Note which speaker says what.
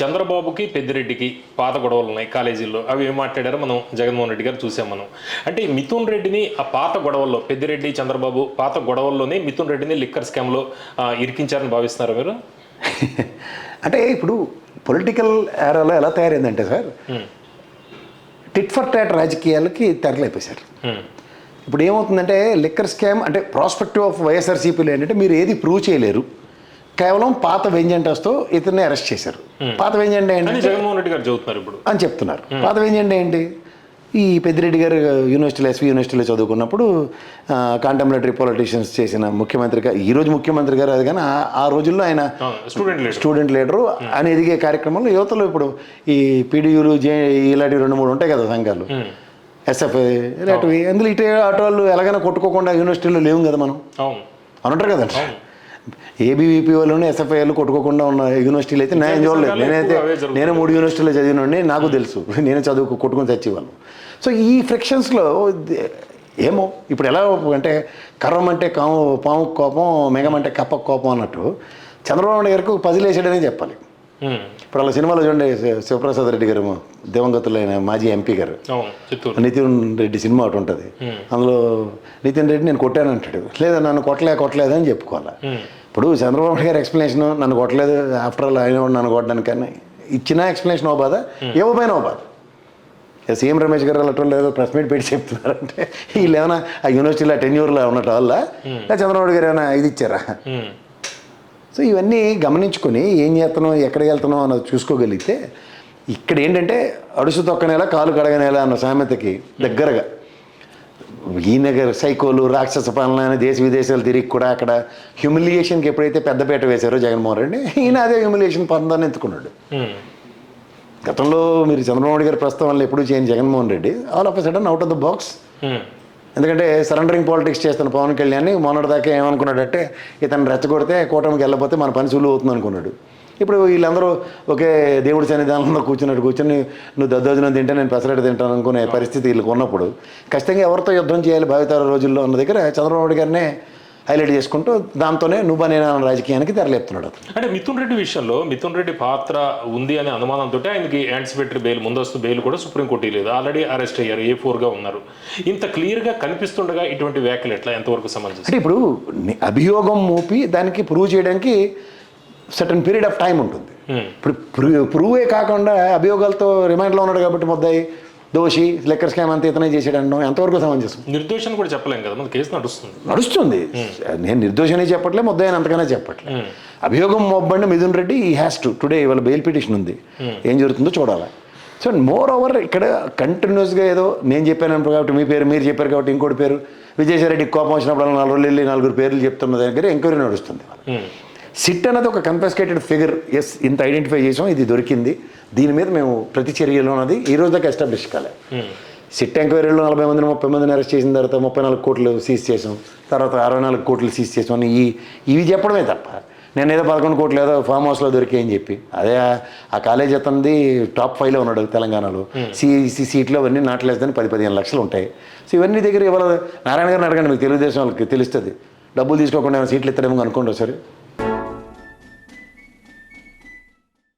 Speaker 1: చంద్రబాబుకి పెద్దిరెడ్డికి పాత గొడవలు ఉన్నాయి కాలేజీల్లో. అవి ఏం మాట్లాడారో మనం జగన్మోహన్ రెడ్డి గారు చూసాం మనం. అంటే మిథున్ రెడ్డిని ఆ పాత గొడవల్లో పెద్దిరెడ్డి చంద్రబాబు పాత గొడవల్లోనే మిథున్ రెడ్డిని లిక్కర్ స్కామ్లో ఇరికించారని భావిస్తున్నారు మీరు?
Speaker 2: అంటే ఇప్పుడు పొలిటికల్ ఏరాలో ఎలా తయారైందంటే సార్ టిట్ ఫర్ టాట్ రాజకీయాలకి తెరలేపేశారు. ఇప్పుడు ఏమవుతుందంటే లిక్కర్ స్కామ్ అంటే ప్రాస్పెక్టివ్ ఆఫ్ వైఎస్ఆర్సీపీలో ఏంటంటే మీరు ఏది ప్రూవ్ చేయలేరు. కేవలం పాత వెంజెంటస్తో ఇతన్ని అరెస్ట్ చేశారు. పాత వెంజెంట ఏంటి
Speaker 1: జగన్మోహన్ రెడ్డి గారు చెబుతున్నారు ఇప్పుడు.
Speaker 2: అని చెప్తున్నారు. పాత వెంజెంట ఏంటి? ఈ పెద్దిరెడ్డి గారు యూనివర్సిటీలో ఎస్వి యూనివర్సిటీలో చదువుకున్నప్పుడు కాంటెంపరీ పొలిటీషియన్స్ చేసిన ముఖ్యమంత్రిగా ఈ రోజు ముఖ్యమంత్రి గారు అది కానీ ఆ- రోజుల్లో ఆయన
Speaker 1: స్టూడెంట్ లీడర్
Speaker 2: స్టూడెంట్ లీడరు అని ఎదిగే కార్యక్రమంలో యువతలో ఇప్పుడు ఈ పీడియూలు జే ఇలాంటివి రెండు మూడు ఉంటాయి కదా సంఘాలు. ఎస్ఎఫ్ఐ ఇలాంటివి. అందులో ఇటే అటు వాళ్ళు ఎలాగైనా కొట్టుకోకుండా యూనివర్సిటీలో లేవు కదా మనం. అని ఉంటారు కదండి. ఏబీవీపీ వాళ్ళని వాళ్ళు కొట్టుకోకుండా ఉన్న యూనివర్సిటీలు అయితే నేను చూడలేదు నేనైతే. నేను మూడు యూనివర్సిటీలో చదివినండి నాకు తెలుసు నేను చదువుకు కొట్టుకొని చచ్చేవాళ్ళు సో ఈ ఫ్రిక్షన్స్లో ఏమో ఇప్పుడు ఎలా అంటే కర్రం అంటే కాము పాము కోపం మెగం అంటే కప్ప కోపం అన్నట్టు చంద్రబాబు నాయుడు గారికి పజిల్ వేసాడనే చెప్పాలి. ఇప్పుడు అలా సినిమాలో చూడండి శివప్రసాద్ రెడ్డి గారు దివంగతులైన మాజీ ఎంపీ గారు. నితిన్ రెడ్డి సినిమా ఒకటి ఉంటుంది. అందులో నితిన్ రెడ్డి నేను కొట్టాను అంటాడు. లేదా నన్ను కొట్టలే కొట్టలేదు అని చెప్పుకోవాలి? ఇప్పుడు చంద్రబాబు గారి ఎక్స్ప్లెనేషన్ నన్ను కొట్టలేదు ఆఫ్టర్ ఆల్ ఆయన నన్ను కొట్టడానికి కానీ ఇచ్చిన ఎక్స్ప్లెనేషన్ ఓ బాధ ఇవ్వబోయిన ఓ బాధ. సీఎం రమేష్ గారు అలా లేదో ప్రెస్ మీట్ పెట్టి చెప్తున్నారంటే వీళ్ళు ఏమైనా ఆ యూనివర్సిటీలో టెన్యూర్లో ఉన్నట్టు వల్ల చంద్రబాబు గారు ఏమైనా ఇది ఇచ్చారా. సో ఇవన్నీ గమనించుకొని ఏం చేస్తున్నాం ఎక్కడ వెళ్తున్నాం అన్నది చూసుకోగలిగితే ఇక్కడ ఏంటంటే అడుసు తొక్కనేలా కాలు కడగనేలా అన్న సామెతకి దగ్గరగా ఈయన గారు సైకోలు రాక్షస పాలన అని దేశ విదేశాలు తిరిగి కూడా అక్కడ హ్యూమిలియేషన్కి ఎప్పుడైతే పెద్దపీట వేశారో జగన్మోహన్ రెడ్డి ఈయన అదే హ్యూమిలియేషన్ పొందాన్ని ఎత్తుకున్నాడు
Speaker 1: హ్మ్.
Speaker 2: గతంలో మీరు చంద్రబాబు నాయుడు గారి ప్రస్తావనలు ఎప్పుడూ చేయని Jaganmohan Reddy all of sudden out of the box. ఎందుకంటే సరెండరింగ్ పాలిటిక్స్ చేస్తున్న పవన్ కళ్యాణ్ మొన్నటిదాకా ఏమనుకున్నాడంటే ఇతను రెచ్చగొడితే కూటమికి వెళ్ళకపోతే మన పని సులువు అవుతుంది అనుకున్నాడు. ఇప్పుడు వీళ్ళందరూ ఒకే దేవుడి సన్నిధానంలో కూర్చున్నట్టు కూర్చొని నువ్వు దద్దోజనం తింటే నేను పెసరట్టు తింటాను అనుకునే పరిస్థితి వీళ్ళకి ఉన్నప్పుడు ఖచ్చితంగా ఎవరితో యుద్ధం చేయాలి భావితర రోజుల్లో అన్న దగ్గర చంద్రబాబు గారినే హైలైట్ చేసుకుంటూ దాంతోనే నువ్వు నేను రాజకీయానికి తెరలేపుతున్నాడు
Speaker 1: అంటే మిథున్ రెడ్డి విషయంలో మిథున్ రెడ్డి పాత్ర ఉంది అనే అనుమానంతో ఆయనకి యాంటిసిపేటరీ బెయిల్ ముందస్తు బెయిల్ కూడా సుప్రీంకోర్టు లేదు. ఆల్రెడీ అరెస్ట్ అయ్యారు ఏ ఫోర్గా ఉన్నారు. ఇంత క్లియర్గా కనిపిస్తుండగా ఇటువంటి వ్యాఖ్యలు ఎట్లా? ఎంతవరకు సమంజసం?
Speaker 2: అంటే ఇప్పుడు అభియోగం మోపి దానికి ప్రూవ్ చేయడానికి సర్టన్ పీరియడ్ ఆఫ్ టైం ఉంటుంది.
Speaker 1: హ్మ్.
Speaker 2: ఇప్పుడు ప్రూ ప్రూవే కాకుండా అభియోగాలతో రిమాండ్లో ఉన్నాడు కాబట్టి ముద్దాయి. దోషి లెక్కర్ స్కామ్ అంతా ఇతనే చేసాడు అనడం ఎంతవరకు సమంజసం
Speaker 1: నిర్దోషాన్ని కూడా చెప్పలేం కదా మన కేసు నడుస్తుంది.
Speaker 2: నడుస్తుంది. నేను నిర్దోషని చెప్పట్లే ముద్దాయని అంతగానే చెప్పట్లే. అభియోగం మొబ్బండి మిథున్ రెడ్డి ఈ హ్యాస్ టు టుడే ఇవాళ బెయిల్ పిటిషన్ ఉంది. ఏం జరుగుతుందో చూడాలి. సో మోర్ ఓవర్ ఇక్కడ కంటిన్యూస్గా ఏదో నేను చెప్పాను కాబట్టి మీ పేరు మీరు చెప్పారు కాబట్టి ఇంకోటి పేరు. విజయసాయిరెడ్డి కోపం వచ్చినప్పుడు నాలుగు రోజులు వెళ్ళి నలుగురు పేర్లు చెప్తున్న దగ్గర ఎంక్వైరీ నడుస్తుంది. సిట్ అనేది ఒక కన్ఫెస్కేటెడ్ ఫిగర్ ఎస్ ఇంత ఐడెంటిఫై చేసాం ఇది దొరికింది. దీని మీద మేము ప్రతి చర్యలో ఉన్నది. ఈ రోజు దాకా ఎస్టాబ్లిష్ కాలే.
Speaker 1: హ్మ్.
Speaker 2: సిట్ ఎంక్వైరీలో నలభై మందిని ముప్పై మందిని అరెస్ట్ చేసిన తర్వాత ముప్పై నాలుగు కోట్లు సీజ్ చేసాం. తర్వాత అరవై నాలుగు కోట్లు సీజ్ చేసాం అని ఈ ఇవి చెప్పడమే తప్ప. నేను ఏదో పదకొండు కోట్లు ఏదో ఫామ్ హౌస్లో దొరికాయని చెప్పి. అదే ఆ- కాలేజ్ అతనిది టాప్ ఫైవ్లో ఉన్నాడు తెలంగాణలో. సిఈసి సీట్లో అవన్నీ నాట్ లెస్ దాని పది పదిహేను లక్షలు ఉంటాయి. సో ఇవన్నీ దగ్గర ఇవాళ నారాయణ గారిని అడగండి మీకు తెలుగుదేశం వాళ్ళకి తెలుస్తుంది. డబ్బులు తీసుకోకుండా ఏమైనా సీట్లు ఇస్తాడేమో అనుకోండి ఒకసారి.